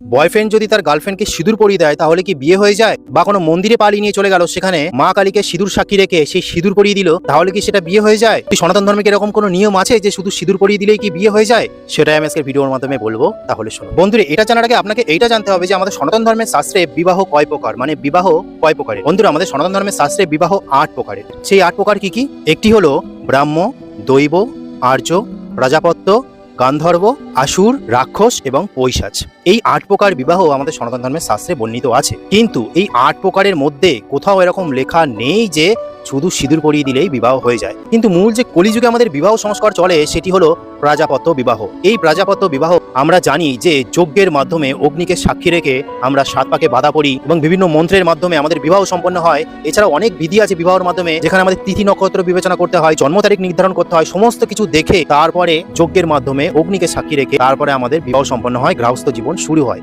Boyfriend যদি তার গার্লফ্রেন্ডকে সিঁদুর পরিয়ে দেয়, তাহলে কি বিয়ে হয়ে যায়? বা কোনো মন্দিরে পালিয়ে নিয়ে চলে গেল, সেখানে মা কালীকে সিঁদুর সাক্ষী রেখে সেই সিঁদুর পরিয়ে দিল, তাহলে কি সেটা বিয়ে হয়ে যায়? সনাতন ধর্মে এরকম কোনো নিয়ম আছে যে শুধু সিঁদুর পরিয়ে দিলেই কি বিয়ে হয়ে যায়? সেটাই আমি আজকে ভিডিওর মাধ্যমে বলব, তাহলে শোনো। বন্ধুরা, এটা জানার আগে আপনাকে এইটা জানতে হবে যে আমাদের সনাতন ধর্মের শাস্ত্রে বিবাহ কয় প্রকার? মানে বিবাহ কয় প্রকারের? বন্ধুরা, আমাদের সনাতন ধর্মের শাস্ত্রে বিবাহ আট প্রকারের। সেই আট প্রকার কি কি? একটি হলো ব্রাহ্ম, দৈব, আর্য প্রজাপত্য গান্ধর্ব, আসুর, রাক্ষস এবং পৈশাচ। এই আট প্রকার বিবাহ আমাদের সনাতন ধর্মের শাস্ত্রে বর্ণিত আছে। কিন্তু এই আট প্রকারের মধ্যে কোথাও এরকম লেখা নেই যে শুধু সিঁদুর পরিয়ে দিলেই বিবাহ হয়ে যায়। কিন্তু মূল যে কলিযুগে আমাদের বিবাহ সংস্কার চলে, সেটি হলো প্রাজাপত্য বিবাহ। এই প্রাজাপত্য বিবাহ আমরা জানি যে যজ্ঞের মাধ্যমে অগ্নিকে সাক্ষী রেখে আমরা সাত পাকে বাধা পড়ি এবং বিভিন্ন মন্ত্রের মাধ্যমে আমাদের বিবাহ সম্পন্ন হয়। এছাড়াও অনেক বিধি আছে বিবাহের মাধ্যমে, যেখানে আমাদের তিথি নক্ষত্র বিবেচনা করতে হয়, জন্ম তারিখ নির্ধারণ করতে হয়, সমস্ত কিছু দেখে তারপরে যজ্ঞের মাধ্যমে অগ্নিকে সাক্ষী রেখে তারপরে আমাদের বিবাহ সম্পন্ন হয়, গৃহস্থ জীবন শুরু হয়।